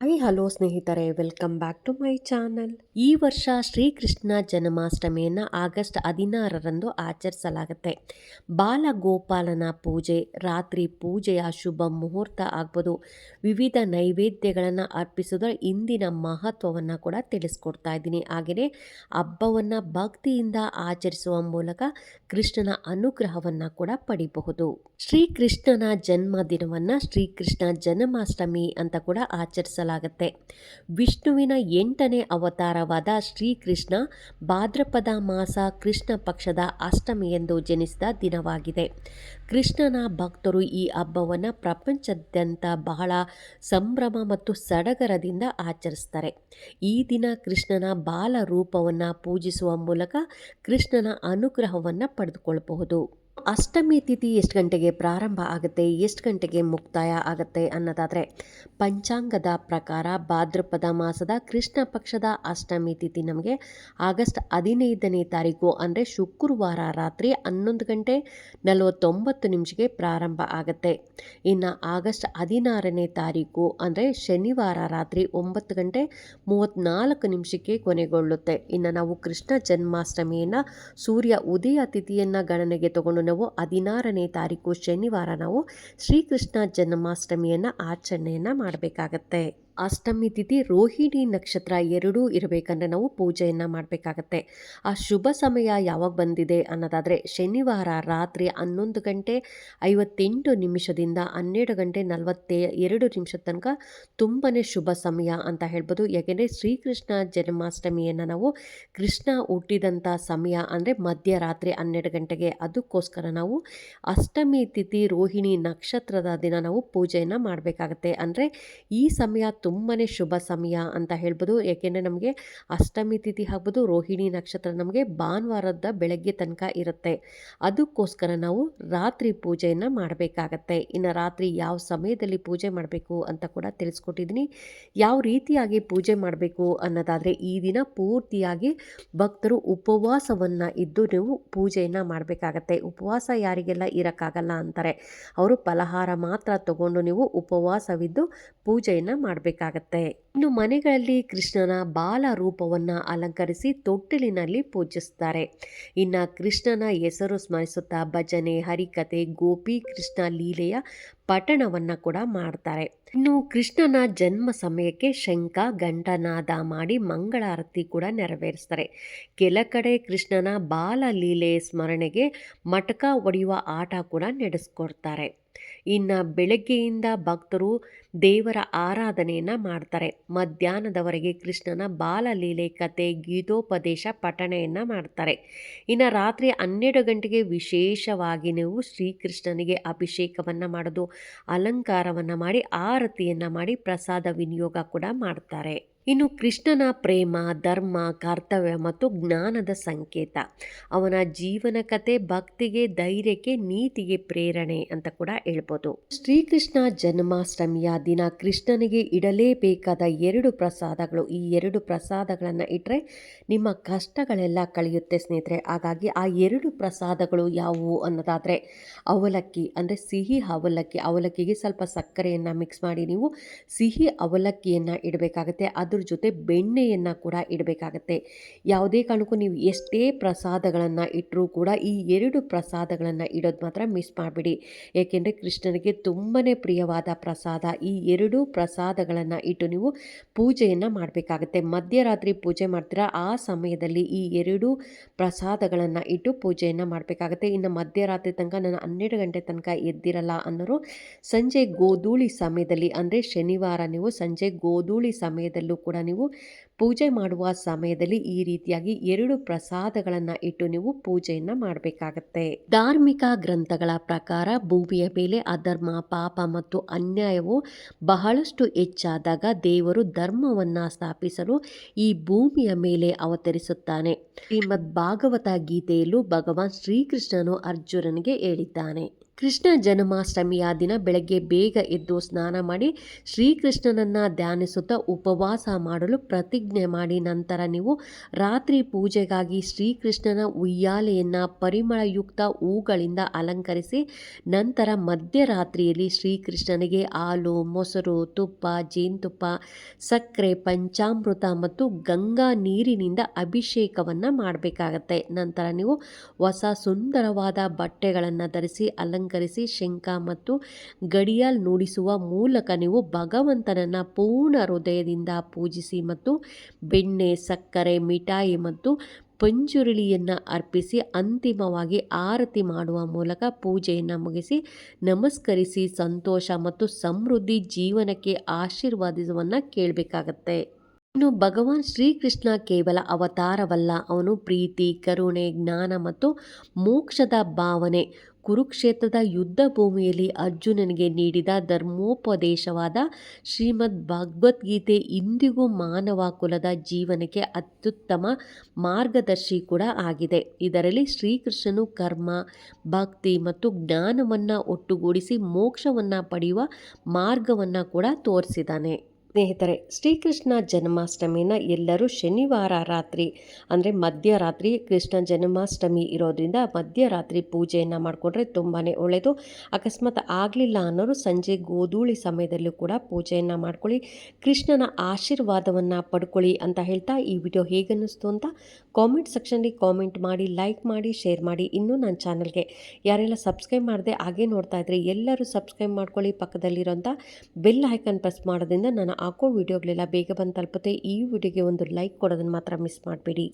I hello ಸ್ನೇಹಿತರೆ, welcome back to my channel. ಈ ವರ್ಷ ಶ್ರೀಕೃಷ್ಣ ಜನ್ಮಾಷ್ಟಮಿಯನ್ನು ಆಗಸ್ಟ್ ಹದಿನಾರರಂದು ಆಚರಿಸಲಾಗುತ್ತೆ. ಬಾಲಗೋಪಾಲನ ಪೂಜೆ, ರಾತ್ರಿ ಪೂಜೆಯ ಶುಭ ಮುಹೂರ್ತ ಆಗ್ಬೋದು. ವಿವಿಧ ನೈವೇದ್ಯಗಳನ್ನು ಅರ್ಪಿಸೋದ್ರ ಇಂದಿನ ಮಹತ್ವವನ್ನು ಕೂಡ ತಿಳಿಸ್ಕೊಡ್ತಾ ಇದ್ದೀನಿ. ಹಾಗೆಯೇ ಹಬ್ಬವನ್ನು ಭಕ್ತಿಯಿಂದ ಆಚರಿಸುವ ಮೂಲಕ ಕೃಷ್ಣನ ಅನುಗ್ರಹವನ್ನು ಕೂಡ ಪಡಿಬಹುದು. ಶ್ರೀಕೃಷ್ಣನ ಜನ್ಮದಿನವನ್ನು ಶ್ರೀಕೃಷ್ಣ ಜನ್ಮಾಷ್ಟಮಿ ಅಂತ ಕೂಡ ಆಚರಿಸಲಾಗುತ್ತೆ ವಿಷ್ಣುವಿನ ಎಂಟನೇ ಅವತಾರವಾದ ಶ್ರೀಕೃಷ್ಣ ಭಾದ್ರಪದ ಮಾಸ ಕೃಷ್ಣ ಪಕ್ಷದ ಅಷ್ಟಮಿಯೆಂದು ಜನಿಸಿದ ದಿನವಾಗಿದೆ. ಕೃಷ್ಣನ ಭಕ್ತರು ಈ ಹಬ್ಬವನ್ನು ಪ್ರಪಂಚದಾದ್ಯಂತ ಬಹಳ ಸಂಭ್ರಮ ಮತ್ತು ಸಡಗರದಿಂದ ಆಚರಿಸ್ತಾರೆ. ಈ ದಿನ ಕೃಷ್ಣನ ಬಾಲ ರೂಪವನ್ನು ಪೂಜಿಸುವ ಮೂಲಕ ಕೃಷ್ಣನ ಅನುಗ್ರಹವನ್ನು ಪಡೆದುಕೊಳ್ಳಬಹುದು ಅಷ್ಟಮಿ ತಿಥಿ ಎಷ್ಟು ಗಂಟೆಗೆ ಪ್ರಾರಂಭ ಆಗುತ್ತೆ, ಎಷ್ಟು ಗಂಟೆಗೆ ಮುಕ್ತಾಯ ಆಗುತ್ತೆ ಅನ್ನೋದಾದರೆ, ಪಂಚಾಂಗದ ಪ್ರಕಾರ ಭಾದ್ರಪದ ಮಾಸದ ಕೃಷ್ಣ ಪಕ್ಷದ ಅಷ್ಟಮಿ ತಿಥಿ ನಮಗೆ ಆಗಸ್ಟ್ ಹದಿನೈದನೇ ತಾರೀಕು ಅಂದರೆ ಶುಕ್ರವಾರ ರಾತ್ರಿ ಹನ್ನೊಂದು ಗಂಟೆ ನಲವತ್ತೊಂಬತ್ತು ನಿಮಿಷಕ್ಕೆ ಪ್ರಾರಂಭ ಆಗುತ್ತೆ. ಇನ್ನು ಆಗಸ್ಟ್ ಹದಿನಾರನೇ ತಾರೀಕು ಅಂದರೆ ಶನಿವಾರ ರಾತ್ರಿ ಒಂಬತ್ತು ಗಂಟೆ ಮೂವತ್ತ್ನಾಲ್ಕು ನಿಮಿಷಕ್ಕೆ ಕೊನೆಗೊಳ್ಳುತ್ತೆ. ಇನ್ನು ನಾವು ಕೃಷ್ಣ ಜನ್ಮಾಷ್ಟಮಿಯನ್ನು ಸೂರ್ಯ ಉದಯ ತಿಥಿಯನ್ನು ಗಣನೆಗೆ ತಗೊಂಡು ಹದಿನಾರನೇ ತಾರೀಕು ಶನಿವಾರ ನಾವು ಶ್ರೀಕೃಷ್ಣ ಜನ್ಮಾಷ್ಟಮಿಯನ್ನು ಆಚರಣೆಯನ್ನು ಮಾಡಬೇಕಾಗತ್ತೆ. ಅಷ್ಟಮಿ ತಿಥಿ ರೋಹಿಣಿ ನಕ್ಷತ್ರ ಎರಡೂ ಇರಬೇಕಂದ್ರೆ ನಾವು ಪೂಜೆಯನ್ನು ಮಾಡಬೇಕಾಗತ್ತೆ. ಆ ಶುಭ ಸಮಯ ಯಾವಾಗ ಬಂದಿದೆ ಅನ್ನೋದಾದರೆ ಶನಿವಾರ ರಾತ್ರಿ ಹನ್ನೊಂದು ಗಂಟೆ ಐವತ್ತೆಂಟು ನಿಮಿಷದಿಂದ ಹನ್ನೆರಡು ಗಂಟೆ ನಲವತ್ತೇ ಎರಡು ನಿಮಿಷದ ತನಕ ತುಂಬಾ ಶುಭ ಸಮಯ ಅಂತ ಹೇಳ್ಬೋದು. ಯಾಕೆಂದರೆ ಶ್ರೀಕೃಷ್ಣ ಜನ್ಮಾಷ್ಟಮಿಯನ್ನು ನಾವು ಕೃಷ್ಣ ಹುಟ್ಟಿದಂಥ ಸಮಯ ಅಂದರೆ ಮಧ್ಯರಾತ್ರಿ ಹನ್ನೆರಡು ಗಂಟೆಗೆ. ಅದಕ್ಕೋಸ್ಕರ ನಾವು ಅಷ್ಟಮಿ ತಿಥಿ ರೋಹಿಣಿ ನಕ್ಷತ್ರದ ದಿನ ನಾವು ಪೂಜೆಯನ್ನು ಮಾಡಬೇಕಾಗತ್ತೆ. ಅಂದರೆ ಈ ಸಮಯ ತುಂಬಾ ಶುಭ ಸಮಯ ಅಂತ ಹೇಳ್ಬೋದು. ಏಕೆಂದರೆ ನಮಗೆ ಅಷ್ಟಮಿ ತಿಥಿ ಆಗ್ಬೋದು, ರೋಹಿಣಿ ನಕ್ಷತ್ರ ನಮಗೆ ಭಾನುವಾರದ ಬೆಳಗ್ಗೆ ತನಕ ಇರುತ್ತೆ. ಅದಕ್ಕೋಸ್ಕರ ನಾವು ರಾತ್ರಿ ಪೂಜೆಯನ್ನು ಮಾಡಬೇಕಾಗತ್ತೆ. ಇನ್ನು ರಾತ್ರಿ ಯಾವ ಸಮಯದಲ್ಲಿ ಪೂಜೆ ಮಾಡಬೇಕು ಅಂತ ಕೂಡ ತಿಳಿಸ್ಕೊಟ್ಟಿದ್ದೀನಿ. ಯಾವ ರೀತಿಯಾಗಿ ಪೂಜೆ ಮಾಡಬೇಕು ಅನ್ನೋದಾದರೆ ಈ ದಿನ ಪೂರ್ತಿಯಾಗಿ ಭಕ್ತರು ಉಪವಾಸವನ್ನು ಇದ್ದು ನೀವು ಪೂಜೆಯನ್ನು ಮಾಡಬೇಕಾಗತ್ತೆ. ಉಪವಾಸ ಯಾರಿಗೆಲ್ಲ ಇರೋಕ್ಕಾಗಲ್ಲ ಅಂತಾರೆ. ಅವರು ಫಲಹಾರ ಮಾತ್ರ ತಗೊಂಡು ನೀವು ಉಪವಾಸವಿದ್ದು ಪೂಜೆಯನ್ನು ಮಾಡಬೇಕಾಗತ್ತೆ. ಇನ್ನು ಮನೆಗಳಲ್ಲಿ ಕೃಷ್ಣನ ಬಾಲ ರೂಪವನ್ನು ಅಲಂಕರಿಸಿ ತೊಟ್ಟಿಲಿನಲ್ಲಿ ಪೂಜಿಸ್ತಾರೆ. ಇನ್ನು ಕೃಷ್ಣನ ಹೆಸರು ಸ್ಮರಿಸುತ್ತಾ ಭಜನೆ ಹರಿಕತೆ ಗೋಪಿ, ಕೃಷ್ಣ ಲೀಲೆಯ ಪಠಣವನ್ನು ಕೂಡ ಮಾಡ್ತಾರೆ. ಇನ್ನು ಕೃಷ್ಣನ ಜನ್ಮ ಸಮಯಕ್ಕೆ ಶಂಖ ಗಂಟನಾದ ಮಾಡಿ ಮಂಗಳಾರತಿ ಕೂಡ ನೆರವೇರಿಸ್ತಾರೆ. ಕೆಲ ಕಡೆ ಕೃಷ್ಣನ ಬಾಲ ಲೀಲೆ ಸ್ಮರಣೆಗೆ ಮಟಕ ಒಡೆಯುವ ಆಟ ಕೂಡ ನಡೆಸ್ಕೊಡ್ತಾರೆ. ಇನ್ನು ಬೆಳಗ್ಗೆಯಿಂದ ಭಕ್ತರು ದೇವರ ಆರಾಧನೆಯನ್ನು ಮಾಡ್ತಾರೆ. ಮಧ್ಯಾಹ್ನದವರೆಗೆ ಕೃಷ್ಣನ ಬಾಲಲೀಲೆ, ಕತೆ, ಗೀತೋಪದೇಶ, ಪಠಣೆಯನ್ನು ಮಾಡ್ತಾರೆ. ಇನ್ನು ರಾತ್ರಿ ಹನ್ನೆರಡು ಗಂಟೆಗೆ ವಿಶೇಷವಾಗಿ ನೀವು ಶ್ರೀಕೃಷ್ಣನಿಗೆ ಅಭಿಷೇಕವನ್ನು ಮಾಡೋದು, ಅಲಂಕಾರವನ್ನು ಮಾಡಿ, ಆರತಿಯನ್ನು ಮಾಡಿ, ಪ್ರಸಾದ ವಿನಿಯೋಗ ಕೂಡ ಮಾಡ್ತಾರೆ. ಇನ್ನು ಕೃಷ್ಣನ ಪ್ರೇಮ, ಧರ್ಮ, ಕರ್ತವ್ಯ ಮತ್ತು ಜ್ಞಾನದ ಸಂಕೇತ. ಅವನ ಜೀವನ ಕತೆ ಭಕ್ತಿಗೆ, ಧೈರ್ಯಕ್ಕೆ, ನೀತಿಗೆ ಪ್ರೇರಣೆ ಅಂತ ಕೂಡ ಹೇಳ್ಬೋದು. ಶ್ರೀಕೃಷ್ಣ ಜನ್ಮಾಷ್ಟಮಿಯ ದಿನ ಕೃಷ್ಣನಿಗೆ ಇಡಲೇಬೇಕಾದ ಎರಡು ಪ್ರಸಾದಗಳು. ಈ ಎರಡು ಪ್ರಸಾದಗಳನ್ನು ಇಟ್ಟರೆ ನಿಮ್ಮ ಕಷ್ಟಗಳೆಲ್ಲ ಕಳೆಯುತ್ತೆ ಸ್ನೇಹಿತರೆ. ಹಾಗಾಗಿ ಆ ಎರಡು ಪ್ರಸಾದಗಳು ಯಾವುವು ಅನ್ನೋದಾದರೆ ಅವಲಕ್ಕಿ, ಅಂದರೆ ಸಿಹಿ ಅವಲಕ್ಕಿ. ಅವಲಕ್ಕಿಗೆ ಸ್ವಲ್ಪ ಸಕ್ಕರೆಯನ್ನು ಮಿಕ್ಸ್ ಮಾಡಿ ನೀವು ಸಿಹಿ ಅವಲಕ್ಕಿಯನ್ನು ಇಡಬೇಕಾಗತ್ತೆ. ಅದ್ರ ಜೊತೆ ಬೆಣ್ಣೆಯನ್ನು ಕೂಡ ಇಡಬೇಕಾಗತ್ತೆ. ಯಾವುದೇ ಕಾರಣಕ್ಕೂ ನೀವು ಎಷ್ಟೇ ಪ್ರಸಾದಗಳನ್ನು ಇಟ್ಟರೂ ಕೂಡ ಈ ಎರಡು ಪ್ರಸಾದಗಳನ್ನು ಇಡೋದು ಮಾತ್ರ ಮಿಸ್ ಮಾಡಿಬಿಡಿ. ಏಕೆಂದರೆ ಕೃಷ್ಣನಿಗೆ ತುಂಬಾ ಪ್ರಿಯವಾದ ಪ್ರಸಾದ ಈ ಎರಡು ಪ್ರಸಾದಗಳನ್ನು ಇಟ್ಟು ನೀವು ಪೂಜೆಯನ್ನು ಮಾಡಬೇಕಾಗತ್ತೆ. ಮಧ್ಯರಾತ್ರಿ ಪೂಜೆ ಮಾಡ್ತೀರಾ, ಆ ಸಮಯದಲ್ಲಿ ಈ ಎರಡು ಪ್ರಸಾದಗಳನ್ನು ಇಟ್ಟು ಪೂಜೆಯನ್ನು ಮಾಡಬೇಕಾಗತ್ತೆ. ಇನ್ನು ಮಧ್ಯರಾತ್ರಿ ತನಕ ನಾನು ಹನ್ನೆರಡು ಗಂಟೆ ತನಕ ಎದ್ದಿರಲ್ಲ ಅನ್ನೋರು, ಸಂಜೆ ಗೋಧೂಳಿ ಸಮಯದಲ್ಲಿ ಅಂದರೆ ಶನಿವಾರ ನೀವು ಸಂಜೆ ಗೋಧೂಳಿ ಸಮಯದಲ್ಲೂ ಕೂಡ ನೀವು ಪೂಜೆ ಮಾಡುವ ಸಮಯದಲ್ಲಿ ಈ ರೀತಿಯಾಗಿ ಎರಡು ಪ್ರಸಾದಗಳನ್ನು ಇಟ್ಟು ನೀವು ಪೂಜೆಯನ್ನು ಮಾಡಬೇಕಾಗತ್ತೆ. ಧಾರ್ಮಿಕ ಗ್ರಂಥಗಳ ಪ್ರಕಾರ ಭೂಮಿಯ ಮೇಲೆ ಅಧರ್ಮ, ಪಾಪ ಮತ್ತು ಅನ್ಯಾಯವು ಬಹಳಷ್ಟು ಹೆಚ್ಚಾದಾಗ ದೇವರು ಧರ್ಮವನ್ನು ಸ್ಥಾಪಿಸಲು ಈ ಭೂಮಿಯ ಮೇಲೆ ಅವತರಿಸುತ್ತಾನೆ. ಶ್ರೀಮದ್ ಭಾಗವತ ಗೀತೆಯಲ್ಲೂ ಭಗವಾನ್ ಶ್ರೀಕೃಷ್ಣನು ಅರ್ಜುನನಿಗೆ ಹೇಳಿದ್ದಾನೆ. ಕೃಷ್ಣ ಜನ್ಮಾಷ್ಟಮಿಯ ದಿನ ಬೆಳಗ್ಗೆ ಬೇಗ ಎದ್ದು ಸ್ನಾನ ಮಾಡಿ ಶ್ರೀಕೃಷ್ಣನನ್ನು ಧ್ಯಾನಿಸುತ್ತಾ ಉಪವಾಸ ಮಾಡಲು ಪ್ರತಿಜ್ಞೆ ಮಾಡಿ ನಂತರ ನೀವು ರಾತ್ರಿ ಪೂಜೆಗಾಗಿ ಶ್ರೀಕೃಷ್ಣನ ಉಯ್ಯಾಲೆಯನ್ನು ಪರಿಮಳಯುಕ್ತ ಹೂಗಳಿಂದ ಅಲಂಕರಿಸಿ ನಂತರ ಮಧ್ಯರಾತ್ರಿಯಲ್ಲಿ ಶ್ರೀಕೃಷ್ಣನಿಗೆ ಹಾಲು, ಮೊಸರು, ತುಪ್ಪ, ಜೇನುತುಪ್ಪ, ಸಕ್ಕರೆ, ಪಂಚಾಮೃತ ಮತ್ತು ಗಂಗಾ ನೀರಿನಿಂದ ಅಭಿಷೇಕವನ್ನು ಮಾಡಬೇಕಾಗತ್ತೆ. ನಂತರ ನೀವು ಹೊಸ ಸುಂದರವಾದ ಬಟ್ಟೆಗಳನ್ನು ಧರಿಸಿ ಅಲಂಕರಿಸಿ ಶಂಖ ಮತ್ತು ಗಡಿಯಾಲ್ ನುಡಿಸುವ ಮೂಲಕ ನೀವು ಭಗವಂತನನ್ನು ಪೂರ್ಣ ಹೃದಯದಿಂದ ಪೂಜಿಸಿ ಮತ್ತು ಬೆಣ್ಣೆ, ಸಕ್ಕರೆ, ಮಿಠಾಯಿ ಮತ್ತು ಪಂಜುರುಳಿಯನ್ನು ಅರ್ಪಿಸಿ ಅಂತಿಮವಾಗಿ ಆರತಿ ಮಾಡುವ ಮೂಲಕ ಪೂಜೆಯನ್ನು ಮುಗಿಸಿ ನಮಸ್ಕರಿಸಿ ಸಂತೋಷ ಮತ್ತು ಸಮೃದ್ಧಿ ಜೀವನಕ್ಕೆ ಆಶೀರ್ವಾದವನ್ನು ಕೇಳಬೇಕಾಗತ್ತೆ. ಇನ್ನು ಭಗವಾನ್ ಶ್ರೀಕೃಷ್ಣ ಕೇವಲ ಅವತಾರವಲ್ಲ. ಅವನು ಪ್ರೀತಿ, ಕರುಣೆ, ಜ್ಞಾನ ಮತ್ತು ಮೋಕ್ಷದ ಭಾವನೆ. ಕುರುಕ್ಷೇತ್ರದ ಯುದ್ಧ ಭೂಮಿಯಲ್ಲಿ ಅರ್ಜುನನಿಗೆ ನೀಡಿದ ಧರ್ಮೋಪದೇಶವಾದ ಶ್ರೀಮದ್ ಭಗವದ್ಗೀತೆ ಇಂದಿಗೂ ಮಾನವ ಕುಲದ ಜೀವನಕ್ಕೆ ಅತ್ಯುತ್ತಮ ಮಾರ್ಗದರ್ಶಿ ಕೂಡ ಆಗಿದೆ. ಇದರಲ್ಲಿ ಶ್ರೀಕೃಷ್ಣನು ಕರ್ಮ, ಭಕ್ತಿ ಮತ್ತು ಜ್ಞಾನವನ್ನು ಒಟ್ಟುಗೂಡಿಸಿ ಮೋಕ್ಷವನ್ನು ಪಡೆಯುವ ಮಾರ್ಗವನ್ನು ಕೂಡ ತೋರಿಸಿದ್ದಾನೆ. ಸ್ನೇಹಿತರೆ, ಶ್ರೀಕೃಷ್ಣ ಜನ್ಮಾಷ್ಟಮಿನ ಎಲ್ಲರೂ ಶನಿವಾರ ರಾತ್ರಿ, ಅಂದರೆ ಮಧ್ಯರಾತ್ರಿ ಕೃಷ್ಣ ಜನ್ಮಾಷ್ಟಮಿ ಇರೋದ್ರಿಂದ ಮಧ್ಯರಾತ್ರಿ ಪೂಜೆಯನ್ನು ಮಾಡಿಕೊಂಡ್ರೆ ತುಂಬಾ ಒಳ್ಳೆಯದು ಅಕಸ್ಮಾತ್ ಆಗಲಿಲ್ಲ ಅನ್ನೋರು ಸಂಜೆ ಗೋಧೂಳಿ ಸಮಯದಲ್ಲೂ ಕೂಡ ಪೂಜೆಯನ್ನು ಮಾಡ್ಕೊಳ್ಳಿ. ಕೃಷ್ಣನ ಆಶೀರ್ವಾದವನ್ನು ಪಡ್ಕೊಳ್ಳಿ ಅಂತ ಹೇಳ್ತಾ ಈ ವಿಡಿಯೋ ಹೇಗನ್ನಿಸ್ತು ಅಂತ ಕಾಮೆಂಟ್ ಸೆಕ್ಷನ್ಗೆ ಕಾಮೆಂಟ್ ಮಾಡಿ ಲೈಕ್ ಮಾಡಿ ಶೇರ್ ಮಾಡಿ ಇನ್ನೂ ನನ್ನ ಚಾನಲ್ಗೆ ಯಾರೆಲ್ಲ ಸಬ್ಸ್ಕ್ರೈಬ್ ಮಾಡಿದೆ ಹಾಗೆ ನೋಡ್ತಾ ಇದ್ರೆ ಎಲ್ಲರೂ ಸಬ್ಸ್ಕ್ರೈಬ್ ಮಾಡ್ಕೊಳ್ಳಿ ಪಕ್ಕದಲ್ಲಿರೋಂಥ ಬೆಲ್ ಐಕನ್ ಪ್ರೆಸ್ ಮಾಡೋದ್ರಿಂದ ನಾನು ಹಾಕೋ ವೀಡಿಯೋಗಳೆಲ್ಲ ಬೇಗ ಬಂದು ತಲುಪುತ್ತೆ. ಈ ವಿಡಿಯೋಗೆ ಒಂದು ಲೈಕ್ ಕೊಡೋದನ್ನು ಮಾತ್ರ ಮಿಸ್ ಮಾಡಬೇಡಿ.